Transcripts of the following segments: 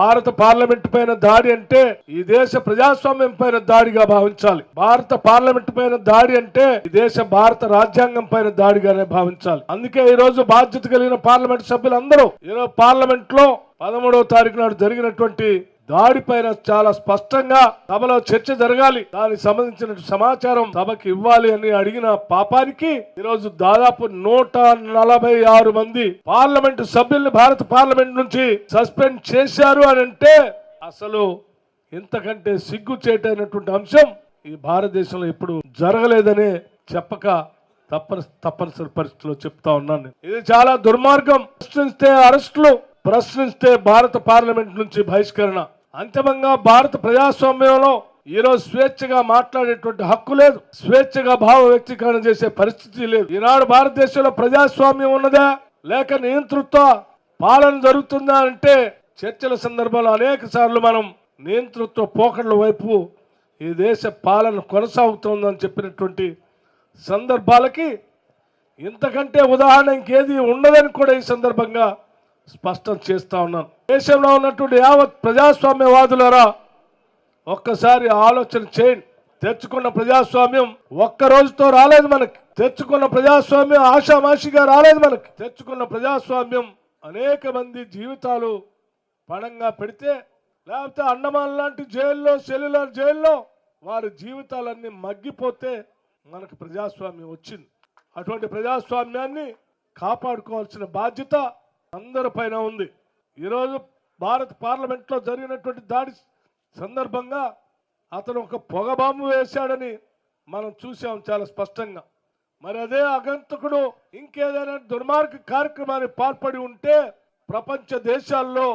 భారత పార్లమెంట్ పైన దాడి అంటే ఈ దేశ ప్రజాస్వామ్యం పైన దాడిగా భావించాలి. భారత పార్లమెంట్ పైన దాడి అంటే ఈ దేశ భారత రాజ్యాంగం పైన దాడిగానే భావించాలి. అందుకే ఈ రోజు బాధ్యత కలిగిన పార్లమెంట్ సభ్యులందరూ ఈరోజు పార్లమెంట్లో పదమూడవ తారీఖు నాడు జరిగినటువంటి దాడిపైన చాలా స్పష్టంగా సభలో చర్చ జరగాలి. దానికి సంబంధించిన సమాచారం సభకి ఇవ్వాలి అని అడిగిన పాపానికి ఈరోజు దాదాపు నూట నలభై ఆరు మంది పార్లమెంటు సభ్యుల్ని భారత పార్లమెంట్ నుంచి సస్పెండ్ చేశారు అని అంటే అసలు ఇంతకంటే సిగ్గు చేటైనటువంటి అంశం ఈ భారతదేశంలో ఎప్పుడు జరగలేదనే చెప్పక తప్పని తప్పనిసరి పరిస్థితిలో చెప్తా ఉన్నాను ఇది చాలా దుర్మార్గం. ప్రశ్నిస్తే అరెస్టులు ప్రశ్నిస్తే భారత పార్లమెంట్ నుంచి బహిష్కరణ. అంతిమంగా భారత ప్రజాస్వామ్యంలో ఈరోజు స్వేచ్ఛగా మాట్లాడేటువంటి హక్కు లేదు. స్వేచ్ఛగా భావ వ్యక్తీకరణ చేసే పరిస్థితి లేదు. ఈనాడు భారతదేశంలో ప్రజాస్వామ్యం ఉన్నదా? లేక నియంతృత్వ పాలన జరుగుతుందా అంటే చర్చల సందర్భంలో అనేక సార్లు మనం నియంతృత్వ పోకడల వైపు ఈ దేశ పాలన కొనసాగుతోందని చెప్పినటువంటి సందర్భాలకి ఇంతకంటే ఉదాహరణ ఇంకేది ఉండదని కూడా ఈ సందర్భంగా స్పష్టం చేస్తా ఉన్నాను. దేశంలో ఉన్నటువంటి యావత్ ప్రజాస్వామ్యవాదులరా ఒక్కసారి ఆలోచన చేయండి. తెచ్చుకున్న ప్రజాస్వామ్యం ఒక్క రోజుతో రాలేదు మనకి. తెచ్చుకున్న ప్రజాస్వామ్యం ఆషామాషిగా రాలేదు మనకి. తెచ్చుకున్న ప్రజాస్వామ్యం అనేక మంది జీవితాలు పణంగా పెడితే లేకపోతే అండమాన్ లాంటి జైల్లో సెల్యులర్ జైల్లో వారి జీవితాలన్నీ మగ్గిపోతే మనకు ప్రజాస్వామ్యం వచ్చింది. అటువంటి ప్రజాస్వామ్యాన్ని కాపాడుకోవాల్సిన బాధ్యత అందరి పైన ఉంది. ఈరోజు భారత పార్లమెంట్లో జరిగినటువంటి దాడి సందర్భంగా అతను ఒక పొగ బాంబు వేశాడని మనం చూసాం చాలా స్పష్టంగా. మరి అదే అగంతకుడు ఇంకేదైనా దుర్మార్గ కార్యక్రమాన్ని పాల్పడి ఉంటే ప్రపంచ దేశాల్లో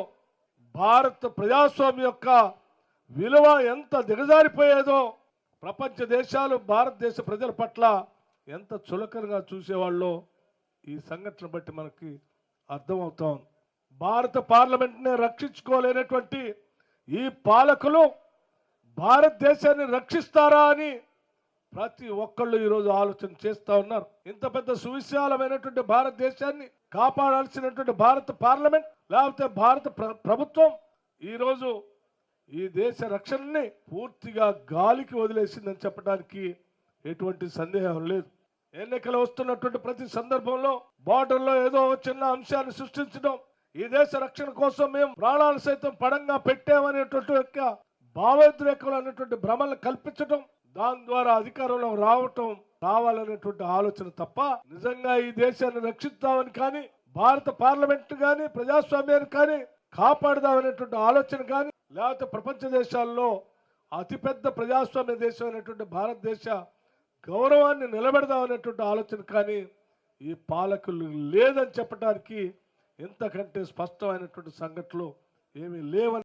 భారత ప్రజాస్వామ్యం యొక్క విలువ ఎంత దిగజారిపోయేదో ప్రపంచ దేశాలు భారతదేశ ప్రజల పట్ల ఎంత చులకనగా చూసేవాళ్ళో ఈ సంఘటన బట్టి మనకి అర్థమవుతాం భారత పార్లమెంట్ని రక్షించుకోలేనటువంటి ఈ పాలకులు భారతదేశాన్ని రక్షిస్తారా అని ప్రతి ఒక్కళ్ళు ఈరోజు ఆలోచన చేస్తూ ఉన్నారు. ఇంత పెద్ద సువిశాలమైనటువంటి భారతదేశాన్ని కాపాడాల్సినటువంటి భారత పార్లమెంట్ లేకపోతే భారత ప్ర- ప్రభుత్వం ఈరోజు ఈ దేశ రక్షణని పూర్తిగా గాలికి వదిలేసిందని చెప్పడానికి ఎటువంటి సందేహం లేదు. ఎన్నికలు వస్తున్నటువంటి ప్రతి సందర్భంలో బార్డర్లో ఏదో చిన్న అంశాన్ని సృష్టించడం ఈ దేశ రక్షణ కోసం మేము ప్రాణాలు సైతం పడంగా పెట్టామనేటువంటి యొక్క భావోద్రేకలు అనేటువంటి భ్రమలను కల్పించడం దాని ద్వారా అధికారంలో రావటం రావాలనేటువంటి ఆలోచన తప్ప నిజంగా ఈ దేశాన్ని రక్షిద్దామని కానీ భారత పార్లమెంట్ కానీ ప్రజాస్వామ్యాన్ని కానీ కాపాడదామనేటువంటి ఆలోచన కానీ లేకపోతే ప్రపంచ దేశాల్లో అతిపెద్ద ప్రజాస్వామ్య దేశం అనేటువంటి భారతదేశ గౌరవాన్ని నిలబెడదామనేటువంటి ఆలోచన కానీ ఈ పాలకులు లేదని చెప్పడానికి ఇంతకంటే స్పష్టమైనటువంటి సంఘటనలు ఏమీ లేవని